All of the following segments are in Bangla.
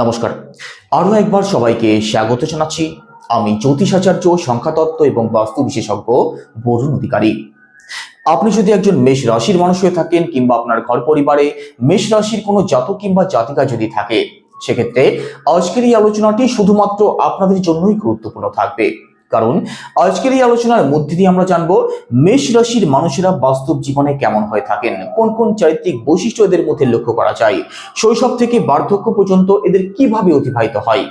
নমস্কার। আরও একবার সবাইকে স্বাগত জানাচ্ছি। আমি জ্যোতিষাচার্য সংখ্যাতত্ত্ব এবং বাস্তু বিশেষজ্ঞ বরুণ অধিকারী। আপনি যদি একজন মেষ রাশির মানুষ হয়ে থাকেন কিংবা আপনার ঘর পরিবারে মেষ রাশির কোনো জাতক কিংবা জাতিকা যদি থাকে, সেক্ষেত্রে আজকের এই আলোচনাটি শুধুমাত্র আপনাদের জন্যই গুরুত্বপূর্ণ থাকবে। কারণ আজকের এই আলোচনার মধ্যে দিয়ে আমরা জানব মেষ রাশির মানুষেরা বাস্তব জীবনে কেমন হয়ে থাকেন? কোন কোন চারিত্রিক বৈশিষ্ট্য এদের মধ্যে লক্ষ্য করা যায়? শৈশব থেকে বার্ধক্য পর্যন্ত এদের কীভাবে অতিবাহিত হয়?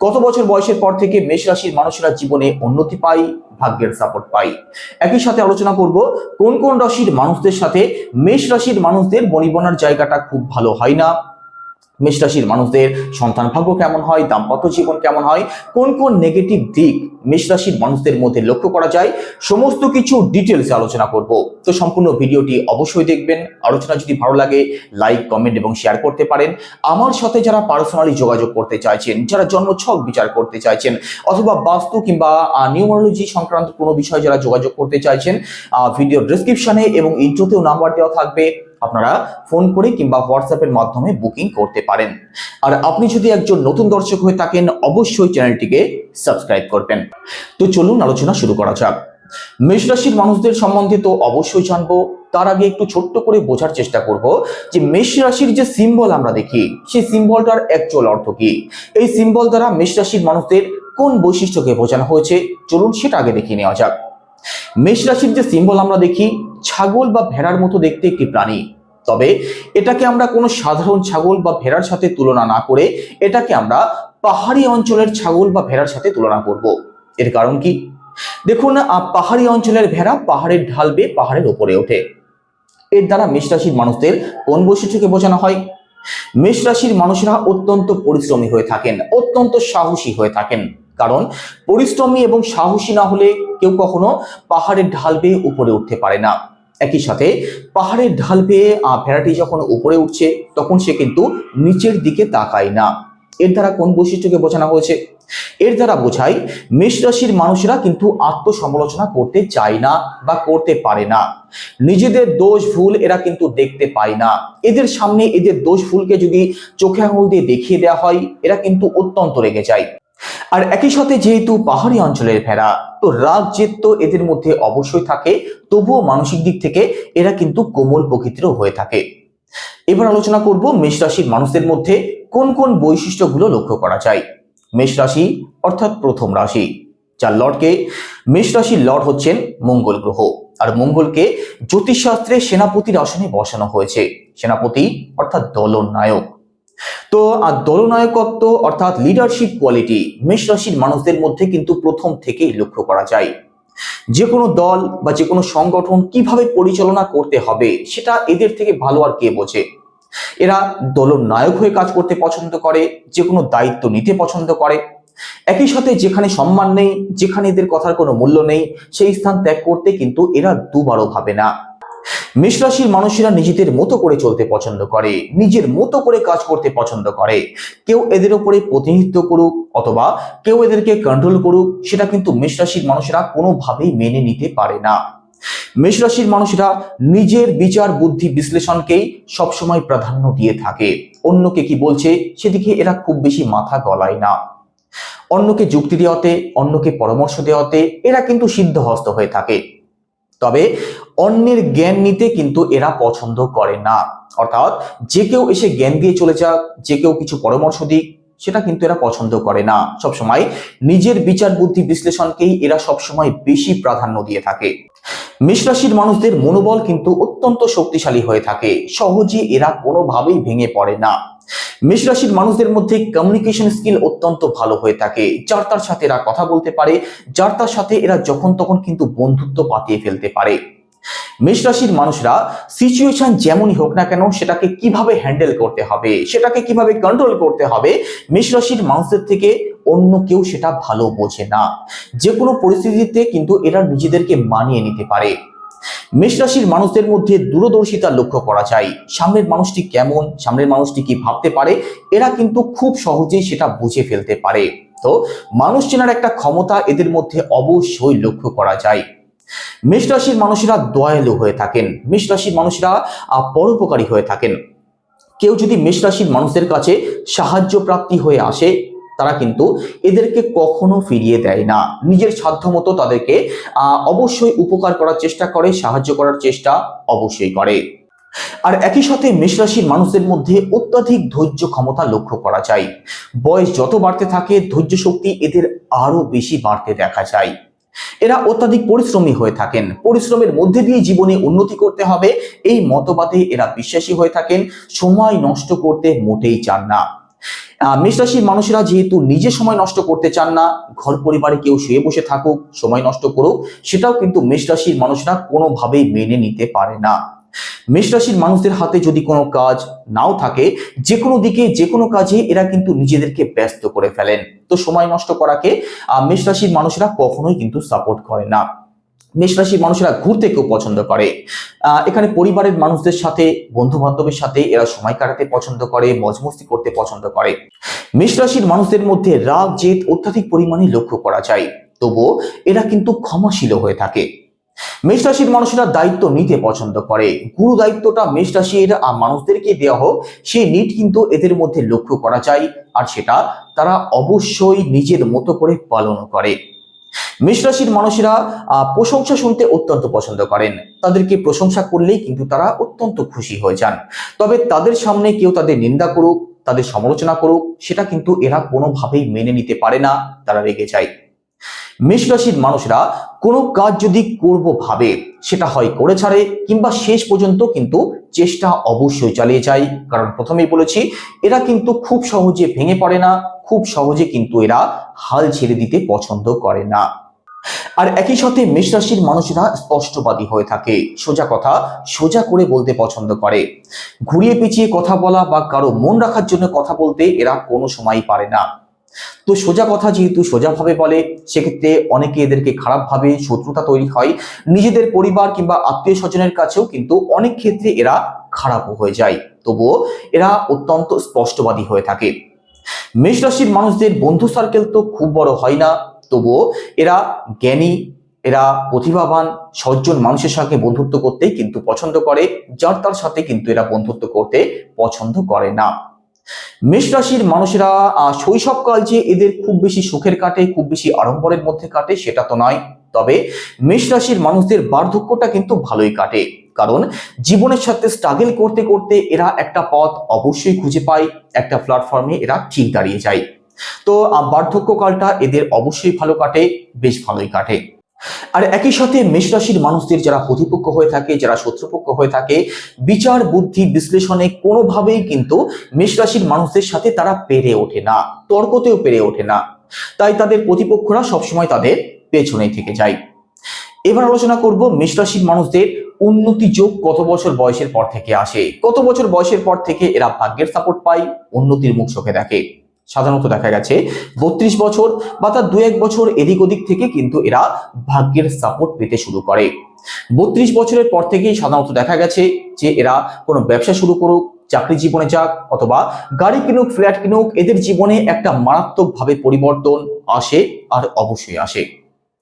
কত বছর বয়সের পর থেকে মেষ রাশির মানুষেরা জীবনে উন্নতি পায়, ভাগ্যের সাপোর্ট পাই একই সাথে আলোচনা করব কোন কোন রাশির মানুষদের সাথে মেষ রাশির মানুষদের বনিবনার জায়গাটা খুব ভালো হয় না? মেষ রাশির মানুষদের সন্তান ভাগ্য কেমন হয়, দাম্পত্য জীবন কেমন হয়, কোন কোন নেগেটিভ দিক মেষ রাশির মানুষদের মধ্যে লক্ষ্য করা যায়, সমস্ত কিছু ডিটেলসে আলোচনা করব। তো সম্পূর্ণ ভিডিওটি অবশ্যই দেখবেন। আলোচনা যদি ভালো লাগে লাইক কমেন্ট এবং শেয়ার করতে পারেন। আমার সাথে যারা পার্সোনালি যোগাযোগ করতে চাইছেন, যারা জন্মছক বিচার করতে চাইছেন, অথবা বাস্তু কিংবা নিউমারোলজি সংক্রান্ত কোনো বিষয়ে যারা যোগাযোগ করতে চাইছেন ভিডিও ডিসক্রিপশনে এবং ইন্ট্রোতেও নাম্বার দেওয়া থাকবে। আপনারা ফোন করে কিংবা হোয়াটসঅ্যাপের মাধ্যমে বুকিং করতে পারেন। আর আপনি যদি একজন নতুন দর্শক হয়ে থাকেন, অবশ্যই চ্যানেলটিকে সাবস্ক্রাইব করবেন। তো চলুন আলোচনা শুরু করা যাক। মেষ রাশির মানুষদের সম্বন্ধে তো অবশ্যই জানব। তার আগে একটু ছোট্ট করে বোঝার চেষ্টা করব যে মেষ রাশির যে সিম্বল আমরা দেখি, সেই সিম্বলটার অ্যাকচুয়াল অর্থ কি? এই সিম্বল দ্বারা মেষ রাশির মানুষদের কোন বৈশিষ্ট্যকে বোঝানো হয়েছে? চলুন সেটা আগে দেখে নেওয়া যাক। মেষ রাশির যে সিম্বল আমরা দেখি ছাগল বা ভেড়ার মতো দেখতে একটি প্রাণী। তবে এটাকে আমরা কোনো সাধারণ ছাগল বা ভেড়ার সাথে তুলনা না করে এটাকে আমরা পাহাড়ি অঞ্চলের ছাগল বা ভেড়ার সাথে তুলনা করব। এর কারণ কি? দেখুন পাহাড়ি অঞ্চলের ভেড়া পাহাড়ের ঢাল বেয়ে পাহাড়ের ওপরে ওঠে। এর দ্বারা মেষ রাশির মানুষদের কোন বৈশিষ্ট্যকে বোঝানো হয়? মেষ রাশির মানুষরা অত্যন্ত পরিশ্রমী হয়ে থাকেন, অত্যন্ত সাহসী হয়ে থাকেন। কারণ, পরিশ্রমী এবং সাহসী না হলে কেউ কখনো পাহাড়ের ঢাল বেয়ে উপরে উঠতে পারে না। একই সাথে পাহাড়ের ঢাল পেয়ে ভেড়াটি যখন উপরে উঠছে, তখন সে কিন্তু নিচের দিকে তাকায় না। এর দ্বারা কোন বৈশিষ্ট্যকে বোঝানো হয়েছে? এর দ্বারা বোঝায়, মেষ রাশির মানুষেরা কিন্তু আত্মসমালোচনা করতে চায় না বা করতে পারে না। নিজেদের দোষ ভুল এরা কিন্তু দেখতে পায় না। এদের সামনে এদের দোষ ভুলকে যদি চোখে আঙুল দিয়ে দেখিয়ে দেওয়া হয়, এরা কিন্তু অত্যন্ত রেগে যায়। আর একই সাথে যেহেতু পাহাড়ি অঞ্চলের ভেড়া, তো রাগ, জেদ তো এদের মধ্যে অবশ্যই থাকে। তবুও মানসিক দিক থেকে এরা কিন্তু কোমল প্রকৃতিরও হয়ে থাকে। এবার আলোচনা করব মেষ রাশির মানুষদের মধ্যে কোন কোন বৈশিষ্ট্যগুলো লক্ষ্য করা যায়। মেষ রাশি অর্থাৎ প্রথম রাশি, যার লর্ডকে মেষ রাশির লর্ড হচ্ছেন মঙ্গল গ্রহ। আর মঙ্গলকে জ্যোতিষশাস্ত্রে সেনাপতির আসনে বসানো হয়েছে। সেনাপতি অর্থাৎ দলনায়ক। তো আর দলনায়কত্ব অর্থাৎ লিডারশিপ কোয়ালিটি মেষ রাশির মানুষদের মধ্যে কিন্তু প্রথম থেকেই লক্ষ্য করা যায়। যে কোনো দল বা যে কোনো সংগঠন কীভাবে পরিচালনা করতে হবে, সেটা এদের থেকে ভালো আর কে বোঝে? এরা দলনায়ক হয়ে কাজ করতে পছন্দ করে যে কোনো দায়িত্ব নিতে পছন্দ করে। একই সাথে যেখানে সম্মান নেই, যেখানে এদের কথার কোনো মূল্য নেই, সেই স্থান ত্যাগ করতে কিন্তু এরা দুবারও ভাবে না। মেষ রাশির মানুষেরা নিজেদের মতো করে চলতে পছন্দ করে, নিজের মতো করে কাজ করতে পছন্দ করে। কেউ এদের উপরে প্রতিনিধিত্ব করুক অথবা কেউ এদেরকে কন্ট্রোল করুক, সেটা কিন্তু মেষ রাশির মানুষেরা কোনোভাবেই মেনে নিতে পারে না। মেষ রাশির মানুষেরা নিজের বিচার বুদ্ধি বিশ্লেষণকেই সবসময় প্রাধান্য দিয়ে থাকে। অন্যকে কি বলছে সেদিকে এরা খুব বেশি মাথা গলায় না। অন্যকে যুক্তি দেওয়াতে, অন্যকে পরামর্শ দেওয়াতে এরা কিন্তু সিদ্ধহস্ত হয়ে থাকে। তবে অন্যের জ্ঞান নিতে কিন্তু এরা পছন্দ করে না। অর্থাৎ যে কেউ এসে জ্ঞান দিয়ে চলে যাক, যে কেউ কিছু পরামর্শ দিক, সেটা কিন্তু এরা পছন্দ করে না। সবসময় নিজের বিচার বুদ্ধি বিশ্লেষণকেই এরা সবসময় বেশি প্রাধান্য দিয়ে থাকে। মেষ মানুষদের মনোবল কিন্তু অত্যন্ত শক্তিশালী হয়ে থাকে। সহজে এরা কোনোভাবেই ভেঙে পড়ে না। মেষ রাশির মানুষদের মধ্যে কমিউনিকেশন স্কিল অত্যন্ত ভালো হয়ে থাকে। যার তার সাথে এরা কথা বলতে পারে, যার তার সাথে এরা যখন তখন কিন্তু বন্ধুত্ব পাতিয়ে ফেলতে পারে। মেষ রাশির মানুষরা সিচুয়েশন যেমনই হোক না কেন সেটাকে কীভাবে হ্যান্ডেল করতে হবে, সেটাকে কীভাবে কন্ট্রোল করতে হবে মেষ রাশির মানুষদের থেকে অন্য কেউ সেটা ভালো বোঝে না। যে কোনো পরিস্থিতিতে কিন্তু এরা নিজেদেরকে মানিয়ে নিতে পারে। মেষ রাশির মানুষদের মধ্যে দূরদর্শিতা লক্ষ্য করা যায়। সামনের মানুষটি কেমন? সামনের মানুষটি কি ভাবতে পারে? এরা কিন্তু খুব সহজেই সেটা বুঝে ফেলতে পারে। তো মানুষ চেনার একটা ক্ষমতা এদের মধ্যে অবশ্যই লক্ষ্য করা যায়। মেষ রাশির মানুষেরা দয়ালু হয়ে থাকেন। মেষ রাশির মানুষেরা পরোপকারী হয়ে থাকেন। কেউ যদি মেষ রাশির মানুষদের কাছে সাহায্য প্রাপ্তি হয়ে আসে তারা কিন্তু এদেরকে কখনো ফিরিয়ে দেয় না। নিজের সাধ্যমতো তাদেরকে আহ, অবশ্যই উপকার করার চেষ্টা করে সাহায্য করার চেষ্টা অবশ্যই করে। আর একই সাথে মেষ রাশির মানুষদের মধ্যে অত্যাধিক ধৈর্য ক্ষমতা লক্ষ্য করা যায়। বয়স যত বাড়তে থাকে ধৈর্য শক্তি এদের আরও বেশি বাড়তে দেখা যায়। এরা অত্যাধিক পরিশ্রমী হয়ে থাকেন। পরিশ্রমের মধ্যে দিয়ে জীবনে উন্নতি করতে হবে এই মতবাদে এরা বিশ্বাসী হয়ে থাকেন। সময় নষ্ট করতে মোটেই চান না। মেষ রাশির মানুষেরা যেহেতু নিজে সময় নষ্ট করতে চান না ঘর পরিবারে কেউ শুয়ে বসে থাকুক সময় নষ্ট করুক সেটাও কিন্তু মেষ রাশির মানুষরা কোনোভাবেই মেনে নিতে পারে না। মেষ রাশির মানুষদের হাতে যদি কোনো কাজ নাও থাকে যে কোনো দিকে যে কোনো কাজে এরা কিন্তু নিজেদেরকে ব্যস্ত করে ফেলেন। তো সময় নষ্ট করাকে আহ, মেষ রাশির মানুষরা কখনোই কিন্তু সাপোর্ট করে না। মেষ রাশির মানুষেরা ঘুরতে কেউ পছন্দ করে। এখানে পরিবারের মানুষদের সাথে বন্ধু বান্ধবের সাথে এরা সময় কাটাতে পছন্দ করে মজমস্তি করতে পছন্দ করে। মেষ রাশির মানুষদের মধ্যে রাগ জেদ অত্যাধিক পরিমাণে লক্ষ্য করা যায়। তবুও এরা কিন্তু ক্ষমাশীল হয়ে থাকে। মেষ রাশির মানুষেরা দায়িত্ব নিতে পছন্দ করে। গুরু দায়িত্বটা মেষ আহ, মানুষদেরকে দেওয়া হোক সেই নিট কিন্তু এদের মধ্যে লক্ষ্য করা যায় আর সেটা তারা অবশ্যই নিজের মতো করে পালন করে। মেষ রাশির মানুষেরা প্রশংসা শুনতে অত্যন্ত পছন্দ করেন। তাদেরকে প্রশংসা করলেই কিন্তু তারা অত্যন্ত খুশি হয়ে যান। তবে তাদের সামনে কেউ তাদের নিন্দা করুক, তাদের সমালোচনা করুক, সেটা কিন্তু এরা কোনোভাবেই মেনে নিতে পারে না, তারা রেগে যায়। মেষ রাশির মানুষরা, কোনো কাজ যদি করব ভাবে, সেটা হয় করে ছাড়ে, কিংবা শেষ পর্যন্ত কিন্তু চেষ্টা অবশ্যই চালিয়ে যায়। কারণ প্রথমেই বলেছি, এরা কিন্তু খুব সহজে ভেঙে পড়ে না, খুব সহজে কিন্তু এরা হাল ছেড়ে দিতে পছন্দ করে না। আর একই সাথে মেষ রাশির মানুষেরা স্পষ্টবাদী হয়ে থাকে। সোজা কথা, সোজা করে বলতে পছন্দ করে। ঘুরিয়ে পেঁচিয়ে কথা বলা বা কারও মন রাখার জন্য কথা বলতে এরা কোনো সময়ই পারে না। তো সোজা কথা যেহেতু সোজাভাবে বলে, সেক্ষেত্রে অনেকে এদেরকে খারাপ ভাবে শত্রুতা তৈরি হয়। নিজেদের পরিবার কিংবা আত্মীয় স্বজনের কাছেও কিন্তু অনেক ক্ষেত্রে এরা খারাপও হয়ে যায়। তবুও এরা অত্যন্ত স্পষ্টবাদী হয়ে থাকে। মেষ রাশির মানুষদের বন্ধু সার্কেল তো খুব বড় হয় না। তবুও এরা জ্ঞানী, এরা প্রতিভাবান, সজ্জন মানুষের সঙ্গে বন্ধুত্ব করতেই কিন্তু পছন্দ করে, যার তার সাথে কিন্তু এরা বন্ধুত্ব করতে পছন্দ করে না। মেষ রাশির মানুষেরা শৈশবকাল যে এদের খুব বেশি সুখের কাটে, খুব বেশি আড়ম্বরের মধ্যে কাটে, সেটা তো নয়। তবে মেষ রাশির মানুষদের বার্ধক্যটা কিন্তু ভালোই কাটে। কারণ জীবনের সাথে স্ট্রাগল করতে করতে এরা একটা পথ অবশ্যই খুঁজে পায়, একটা প্ল্যাটফর্মে এরা ঠিক দাঁড়িয়ে যায়। তো বার্ধক্যকালটা এদের অবশ্যই ভালো কাটে, বেশ ভালোই কাটে। আর একই সাথে মেষ রাশির মানুষদের যারা প্রতিপক্ষ হয়ে থাকে, যারা শত্রুপক্ষ হয়ে থাকে, বিচার, বুদ্ধি, বিশ্লেষণে কোনোভাবেই কিন্তু মেষ রাশির মানুষদের সাথে তারা পেরে ওঠে না, তর্কতেও পেরে ওঠে না। তাই তাদের প্রতিপক্ষরা সবসময় তাদের পেছনেই থেকে যায়। এবার আলোচনা করব মেষ রাশির মানুষদের উন্নতি যোগ কত বছর বয়সের পর থেকে আসে। কত বছর বয়সের পর থেকে এরা ভাগ্যের সাপোর্ট পায়, উন্নতির মুখ চোখে দেখে। সাধারণত দেখা গেছে বত্রিশ বছর বা তার দু এক বছর এদিক ওদিক থেকে কিন্তু এরা ভাগ্যের সাপোর্ট পেতে শুরু করে। বত্রিশ বছরের পর থেকেই সাধারণত দেখা গেছে যে এরা কোনো ব্যবসা শুরু করুক, চাকরি জীবনে যাক অথবা গাড়ি কিনুক ফ্ল্যাট কিনুক, এদের জীবনে একটা মারাত্মকভাবে পরিবর্তন আসে আর অবশ্যই আসে।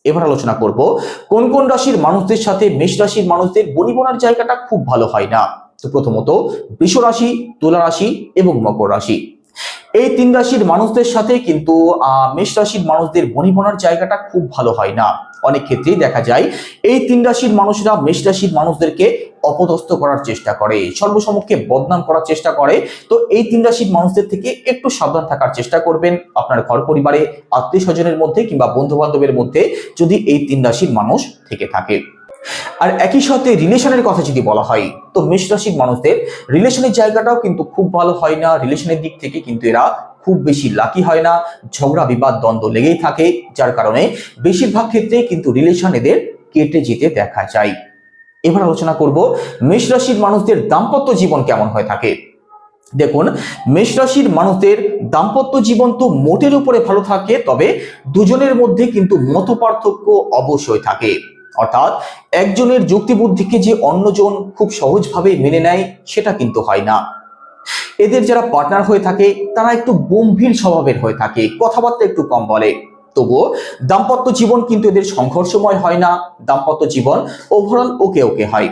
এবার আলোচনা করব, কোন কোন রাশির মানুষদের সাথে মেষ রাশির মানুষদের বনিবনার জায়গাটা খুব ভালো হয় না? তো প্রথমত, বৃষ রাশি, তুলা রাশি এবং মকর রাশি। এই তিন রাশির মানুষদের সাথে কিন্তু মেষ রাশির মানুষদের বনিবনার জায়গাটা খুব ভালো হয় না। অনেক ক্ষেত্রেই দেখা যায়, এই তিন রাশির মানুষরা মেষ রাশির মানুষদেরকে অপদস্থ করার চেষ্টা করে, সর্বসমক্ষে বদনাম করার চেষ্টা করে। তো এই তিন রাশির মানুষদের থেকে একটু সাবধান থাকার চেষ্টা করবেন আপনার ঘর পরিবারে, আত্মীয় স্বজনের মধ্যে কিংবা বন্ধু বান্ধবের মধ্যে যদি এই তিন রাশির মানুষ থেকে থাকে। আর একই সাথে রিলেশনের কথা যদি বলা হয়, তো মেষ রাশির মানুষদের রিলেশনের জায়গাটাও কিন্তু খুব ভালো হয় না। রিলেশনের দিক থেকে কিন্তু এরা খুব বেশি লাকি হয় না। ঝগড়া, বিবাদ, দ্বন্দ্ব লেগেই থাকে, যার কারণে বেশিরভাগ ক্ষেত্রে কিন্তু রিলেশন এদের কেটে যেতে দেখা যায়। এবার আলোচনা করব, মেষ রাশির মানুষদের দাম্পত্য জীবন কেমন হয়ে থাকে? দেখুন, মেষ রাশির মানুষদের দাম্পত্য জীবন তো মোটের উপরে ভালো থাকে, তবে দুজনের মধ্যে কিন্তু মত পার্থক্য অবশ্যই থাকে। অর্থাৎ একজনের যুক্তিবুদ্ধিকে যে অন্যজন খুব সহজভাবে মেনে নেয়, সেটা কিন্তু হয় না। এদের যারা পার্টনার হয়ে থাকে, তারা একটু গম্ভীর স্বভাবের হয়ে থাকে, কথাবার্তা একটু কম বলে। তবুও দাম্পত্য জীবন কিন্তু এদের সংঘর্ষময় হয় না, দাম্পত্য জীবন ওভারঅল ওকে ওকে হয়।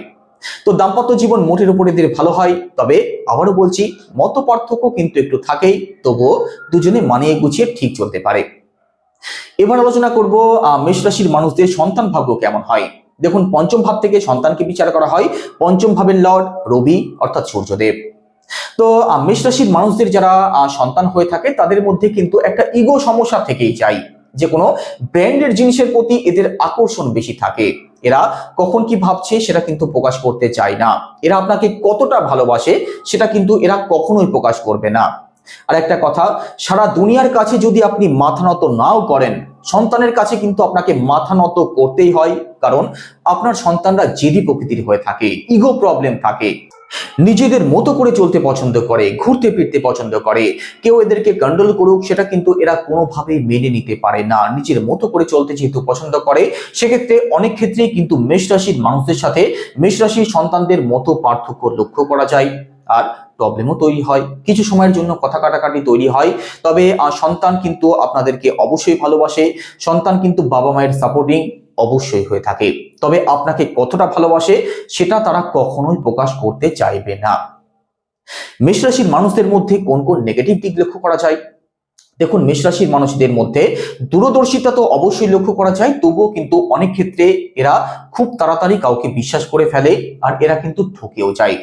তো দাম্পত্য জীবন মোটের উপর এদের ভালো হয়, তবে আবারও বলছি মত পার্থক্য কিন্তু একটু থাকেই, তবুও দুজনে মানিয়ে গুছিয়ে ঠিক চলতে পারে। এবার আলোচনা করব মেষ রাশির মানুষদের সন্তান ভাগ্য কেমন হয়? দেখুন, পঞ্চম ভাব থেকে সন্তানকে বিচার করা হয়। পঞ্চম ভাবের লর্ড রবি, অর্থাৎ সূর্যদেব। তো মেষ রাশির মানুষদের যারা সন্তান হয়ে থাকে, তাদের মধ্যে কিন্তু একটা ইগো সমস্যা থেকেই যায়। যে কোনো ব্র্যান্ডের জিনিসের প্রতি এদের আকর্ষণ বেশি থাকে। এরা কখন কি ভাবছে, সেটা কিন্তু প্রকাশ করতে চায় না। এরা আপনাকে কতটা ভালোবাসে, সেটা কিন্তু এরা কখনোই প্রকাশ করবে না। আর একটা কথা, সারা দুনিয়ার কাছে যদি আপনি মাথা নত নাও করেন সন্তানের কাছে কিন্তু আপনাকে মাথা নত করতেই হয়, কারণ আপনার সন্তানরা জেদি প্রকৃতির হয়ে থাকে ইগো প্রবলেম থাকে। নিজেদের মতো করে চলতে পছন্দ করে, ঘুরতে ফিরতে পছন্দ করে, কেউ এদেরকে কন্ট্রোল করুক, সেটা কিন্তু এরা কোনোভাবেই মেনে নিতে পারে না। নিজের মতো করে চলতে যেহেতু পছন্দ করে, সেক্ষেত্রে অনেক ক্ষেত্রেই কিন্তু মেষ রাশির মানুষদের সাথে মেষ রাশির সন্তানদের মতো পার্থক্য লক্ষ্য করা যায়। আর প্রবলেমও তৈরি হয়। কিছু সময়ের জন্য কথা কাটাকাটি তৈরি হয়। তবে সন্তান কিন্তু আপনাদেরকে অবশ্যই ভালোবাসে। সন্তান কিন্তু বাবা মায়ের সাপোর্টিং অবশ্যই হয়ে থাকে। তবে আপনাকে কতটা ভালোবাসে, সেটা তারা কখনোই প্রকাশ করতে চাইবে না। মেষ রাশির মানুষদের মধ্যে কোন কোন নেগেটিভ দিক লক্ষ্য করা যায়? দেখুন, মেষ রাশির মানুষদের মধ্যে দূরদর্শিতা তো অবশ্যই লক্ষ্য করা যায়, তবুও কিন্তু অনেক ক্ষেত্রে এরা খুব তাড়াতাড়ি কাউকে বিশ্বাস করে ফেলে আর এরা কিন্তু ঠকেও যায়।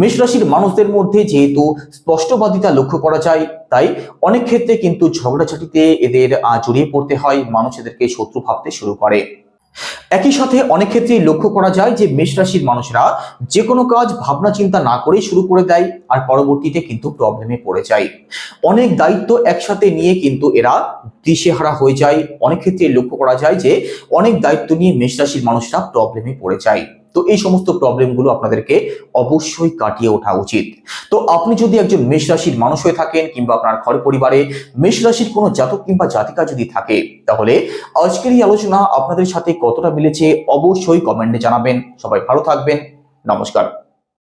মেষ রাশির মানুষদের মধ্যে যেহেতু স্পষ্টবাদিতা লক্ষ্য করা যায়, তাই অনেক ক্ষেত্রে কিন্তু ঝগড়াঝাটিতে এদের জড়িয়ে পড়তে হয়, মানুষ এদেরকে শত্রু ভাবতে শুরু করে। একই সাথে অনেক ক্ষেত্রেই লক্ষ্য করা যায় যে মেষ রাশির মানুষরা যে কোনো কাজ ভাবনা চিন্তা না করেই শুরু করে দেয় আর পরবর্তীতে কিন্তু প্রবলেমে পড়ে যায়। অনেক দায়িত্ব একসাথে নিয়ে কিন্তু এরা দিশেহারা হয়ে যায়। অনেক ক্ষেত্রে লক্ষ্য করা যায় যে অনেক দায়িত্ব নিয়ে মেষ রাশির মানুষরা প্রবলেমে পড়ে যায়। তো এই সমস্ত প্রবলেমগুলো আপনাদেরকে অবশ্যই কাটিয়ে ওঠা উচিত। তো আপনি যদি একজন মেষ রাশির মানুষ হয়ে থাকেন কিংবা আপনার ঘর পরিবারে মেষ রাশির কোনো জাতক কিংবা জাতিকা যদি থাকে, তাহলে আজকের এই আলোচনা আপনাদের সাথে কতটা মিলেছে অবশ্যই কমেন্টে জানাবেন। সবাই ভালো থাকবেন। নমস্কার।